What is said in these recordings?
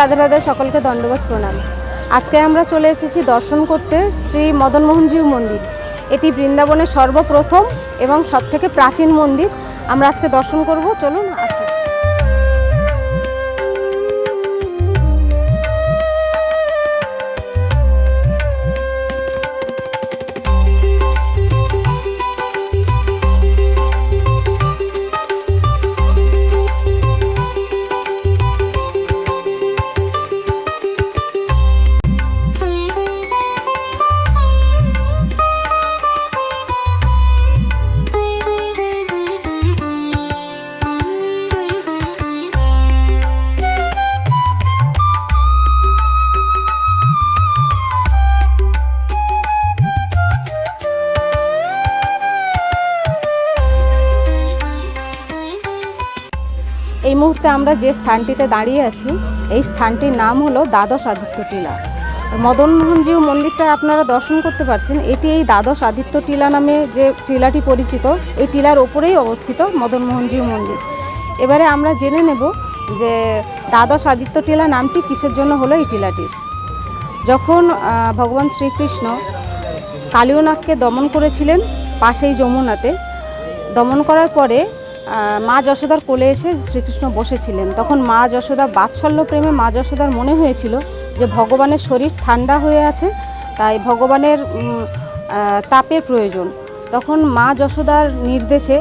রাধে রাধে সকলকে দণ্ডবোধ প্রণাম। আজকে আমরা চলে এসেছি দর্শন করতে শ্রী মদনমোহনজিউ মন্দির। এটি বৃন্দাবনের সর্বপ্রথম এবং সবথেকে প্রাচীন মন্দির। আমরা আজকে দর্শন করব, চলুন আসুন মুহূর্তে আমরা যে স্থানটিতে দাঁড়িয়ে আছি, এই স্থানটির নাম হলো দ্বাদশ আদিত্য টিলা। মদনমোহনজিউ মন্দিরটা আপনারা দর্শন করতে পারছেন, এটি এই দ্বাদশ আদিত্য টিলা নামে যে টিলাটি পরিচিত, এই টিলার ওপরেই অবস্থিত মদনমোহনজিউ মন্দির। এবারে আমরা জেনে নেব যে দ্বাদশ আদিত্য টিলা নামটি কিসের জন্য হলো এই টিলাটির। যখন ভগবান শ্রীকৃষ্ণ কালীয়নাথকে দমন করেছিলেন পাশেই যমুনাতে, দমন করার পরে মা যশোদার কোলে এসে শ্রীকৃষ্ণ বসেছিলেন। তখন মা যশোদা বাৎসল্য প্রেমে মা যশোদার মনে হয়েছিল যে ভগবানের শরীর ঠান্ডা হয়ে আছে, তাই ভগবানের তাপের প্রয়োজন। তখন মা যশোদার নির্দেশে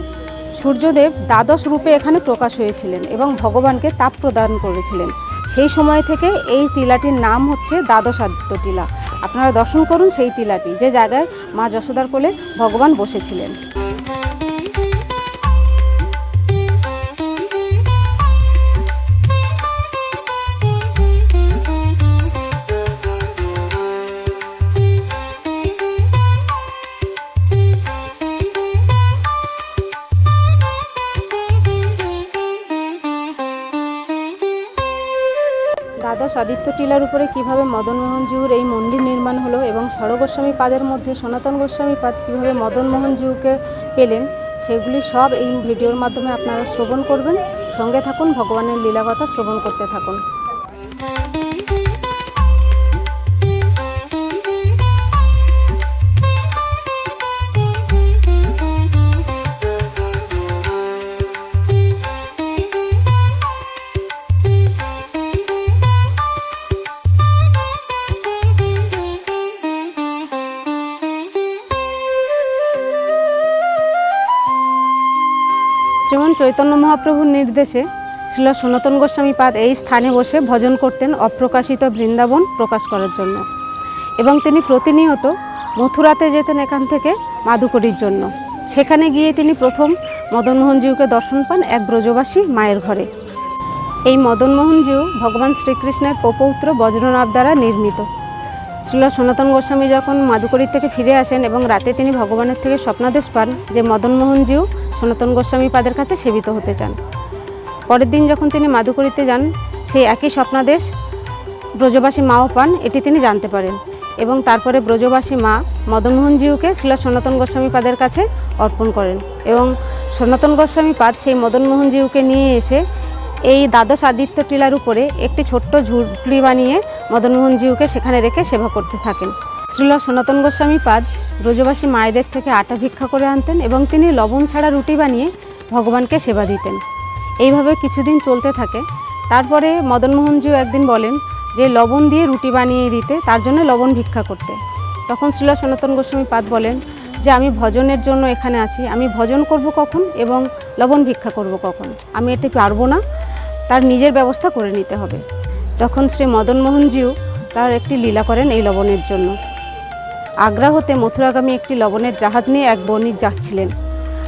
সূর্যদেব দ্বাদশ রূপে এখানে প্রকাশ হয়েছিলেন এবং ভগবানকে তাপ প্রদান করেছিলেন। সেই সময় থেকে এই টিলাটির নাম হচ্ছে দ্বাদশ আদিত্য টিলা। আপনারা দর্শন করুন সেই টিলাটি, যে জায়গায় মা যশোদার কোলে ভগবান বসেছিলেন। আদিত্য টিলার উপরে কীভাবে মদনমোহনজিউর এই মন্দির নির্মাণ হলো এবং ষড়গোস্বামী পাদের মধ্যে সনাতন গোস্বামী পাদ কীভাবে মদনমোহনজিউকে পেলেন, সেগুলি সব এই ভিডিওর মাধ্যমে আপনারা শ্রবণ করবেন। সঙ্গে থাকুন, ভগবানের লীলাকথা শ্রবণ করতে থাকুন। চৈতন্য মহাপ্রভুর নির্দেশে শ্রীল সনাতন গোস্বামী পাদ এই স্থানে বসে ভজন করতেন অপ্রকাশিত বৃন্দাবন প্রকাশ করার জন্য। এবং তিনি প্রতিনিয়ত মথুরাতে যেতেন এখান থেকে মাধুকরীর জন্য। সেখানে গিয়ে তিনি প্রথম মদনমোহনজিউকে দর্শন পান এক ব্রজবাসী মায়ের ঘরে। এই মদনমোহনজিউ ভগবান শ্রীকৃষ্ণের পপৌত্র বজ্রনাভ দ্বারা নির্মিত। শ্রীল সনাতন গোস্বামী যখন মাধুকরী থেকে ফিরে আসেন এবং রাতে তিনি ভগবানের থেকে স্বপ্নাদেশ পান যে মদনমোহনজিউ সনাতন গোস্বামী পাদের কাছে সেবিত হতে চান। পরের দিন যখন তিনি মাধুকরীতে যান, সেই একই স্বপ্নাদেশ ব্রজবাসী মাও পান, এটি তিনি জানতে পারেন এবং তারপরে ব্রজবাসী মা মদনমোহনজিউকে শ্রীল সনাতন গোস্বামী পাদের কাছে অর্পণ করেন এবং সনাতন গোস্বামী পাদ সেই মদনমোহনজিউকে নিয়ে এসে এই দ্বাদশ আদিত্য টিলার উপরে একটি ছোট্ট ঝুপড়ি বানিয়ে মদনমোহনজিউকে সেখানে রেখে সেবা করতে থাকেন। শ্রীল সনাতন গোস্বামী পাদ ব্রজবাসী মায়েদের থেকে আটা ভিক্ষা করে আনতেন এবং তিনি লবণ ছাড়া রুটি বানিয়ে ভগবানকে সেবা দিতেন। এইভাবে কিছুদিন চলতে থাকে। তারপরে মদনমোহনজিও একদিন বলেন যে, লবণ দিয়ে রুটি বানিয়ে দিতে, তার জন্য লবণ ভিক্ষা করতে। তখন শ্রীল সনাতন গোস্বামী পাদ বলেন যে, আমি ভজনের জন্য এখানে আছি। আমি ভজন করব কখন এবং লবণ ভিক্ষা করব কখন? আমি এটি পারব না। তার নিজের ব্যবস্থা করে নিতে হবে। তখন শ্রী মদনমোহনজিও তার একটি লীলা করেন এই লবণের জন্য। আগ্রা হতে মথুরাগামী একটি লবণের জাহাজ নিয়ে এক বণিক যাচ্ছিলেন।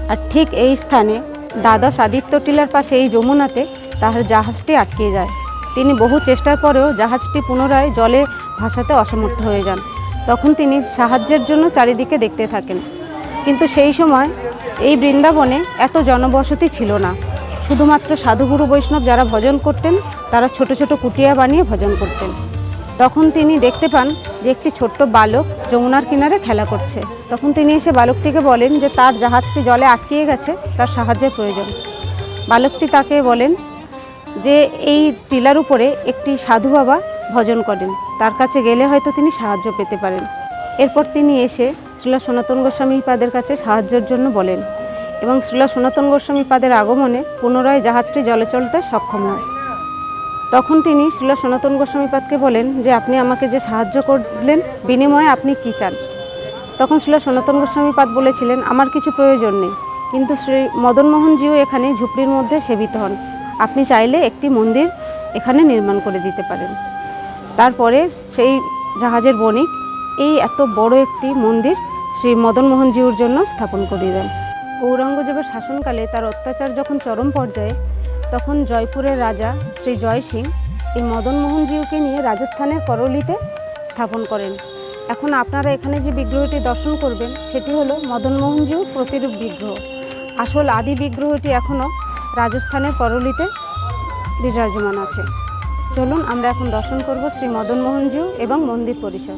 আর ঠিক এই স্থানে দ্বাদশ আদিত্য টিলার পাশে এই যমুনাতে তাহার জাহাজটি আটকে যায়। তিনি বহু চেষ্টার পরেও জাহাজটি পুনরায় জলে ভাসাতে অসমর্থ হয়ে যান। তখন তিনি সাহায্যের জন্য চারিদিকে দেখতে থাকেন। কিন্তু সেই সময় এই বৃন্দাবনে এত জনবসতি ছিল না। শুধুমাত্র সাধুগুরু বৈষ্ণব যারা ভজন করতেন, তারা ছোট ছোট কুটিয়া বানিয়ে ভজন করতেন। তখন তিনি দেখতে পান যে একটি ছোট্ট বালক যমুনার কিনারে খেলা করছে। তখন তিনি এসে বালকটিকে বলেন যে তার জাহাজটি জলে আটকিয়ে গেছে, তার সাহায্যের প্রয়োজন। বালকটি তাকে বলেন যে এই টিলার উপরে একটি সাধু বাবা ভজন করেন, তার কাছে গেলে হয়তো তিনি সাহায্য পেতে পারেন। এরপর তিনি এসে শ্রীলা সনাতন গোস্বামী পাদের কাছে সাহায্যের জন্য বলেন এবং শ্রীলা সনাতন গোস্বামী পাদের আগমনে পুনরায় জাহাজটি জলে চলতে সক্ষম হয়। তখন তিনি শ্রীলা সনাতন গোস্বামী পাদকে বলেন যে, আপনি আমাকে যে সাহায্য করলেন, বিনিময়ে আপনি কী চান? তখন শ্রীলা সনাতন গোস্বামী পাদ বলেছিলেন, আমার কিছু প্রয়োজন নেই, কিন্তু শ্রী মদনমোহনজিও এখানে ঝুপড়ির মধ্যে সেবিত হন। আপনি চাইলে একটি মন্দির এখানে নির্মাণ করে দিতে পারেন। তারপরে সেই জাহাজের বণিক এই এত বড় একটি মন্দির শ্রী মদনমোহনজিউর জন্য স্থাপন করিয়ে দেন। ঔরঙ্গজেবের শাসনকালে তার অত্যাচার যখন চরম পর্যায়ে তখন জয়পুরের রাজা শ্রী জয় সিং এই মদনমোহনজিউকে নিয়ে রাজস্থানের করলিতে স্থাপন করেন। এখন আপনারা এখানে যে বিগ্রহটি দর্শন করবেন, সেটি হলো মদনমোহনজিউ প্রতিরূপ বিগ্রহ। আসল আদি বিগ্রহটি এখনও রাজস্থানের করলিতে বিরাজমান আছে। চলুন আমরা এখন দর্শন করব শ্রী মদনমোহনজিউ এবং মন্দির পরিসর।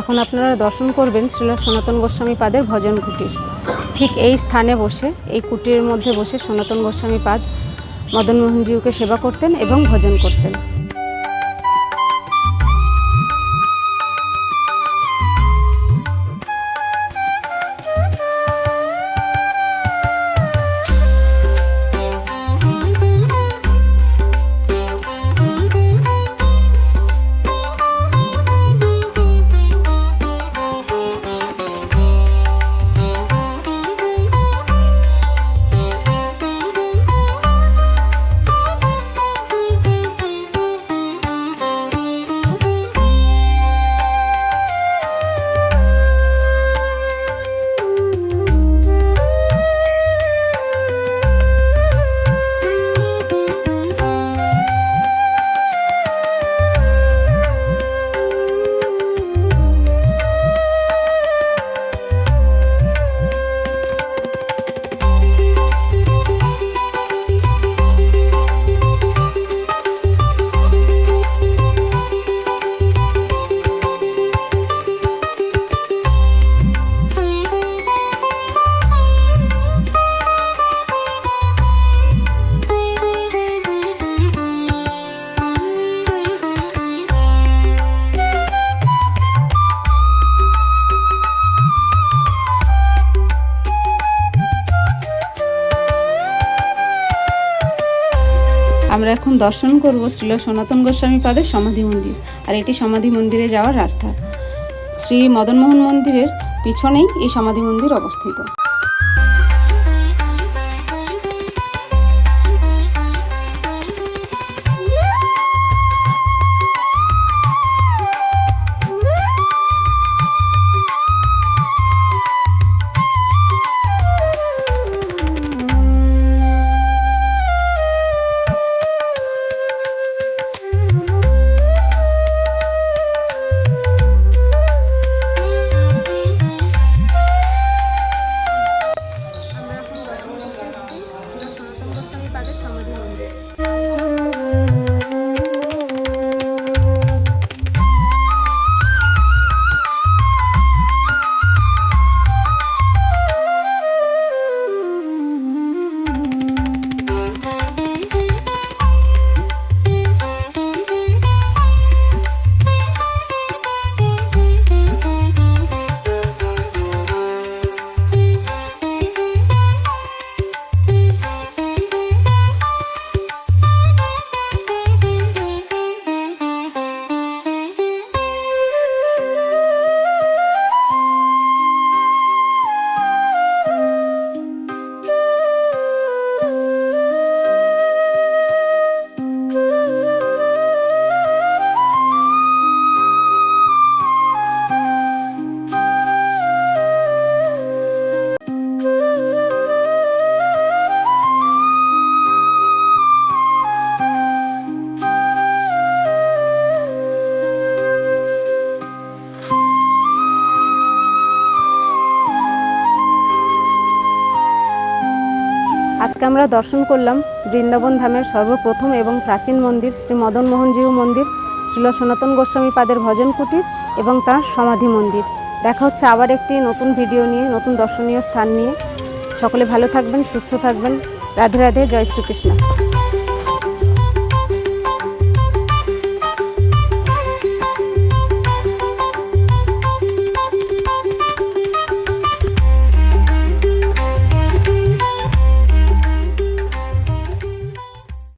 এখন আপনারা দর্শন করবেন শ্রীল সনাতন গোস্বামী পাদের ভজন কুটির। ঠিক এই স্থানে বসে, এই কুটির মধ্যে বসে সনাতন গোস্বামী পাদ মদনমোহনজিউকে সেবা করতেন এবং ভজন করতেন। এখন দর্শন করব শ্রীল সনাতন গোস্বামী পাদের সমাধি মন্দির, আর এটি সমাধি মন্দিরে যাওয়ার রাস্তা। শ্রী মদনমোহন মন্দিরের পিছনেই এই সমাধি মন্দির অবস্থিত। আজকে আমরা দর্শন করলাম বৃন্দাবন ধামের সর্বপ্রথম এবং প্রাচীন মন্দির শ্রী মদন মোহনজিউ মন্দির শ্রীল সনাতন গোস্বামী পাদের ভজন কুটির এবং তার সমাধি মন্দির। দেখা হচ্ছে আবার একটি নতুন ভিডিও নিয়ে, নতুন দর্শনীয় স্থান নিয়ে। সকলে ভালো থাকবেন, সুস্থ থাকবেন। রাধে রাধে, জয় শ্রীকৃষ্ণ।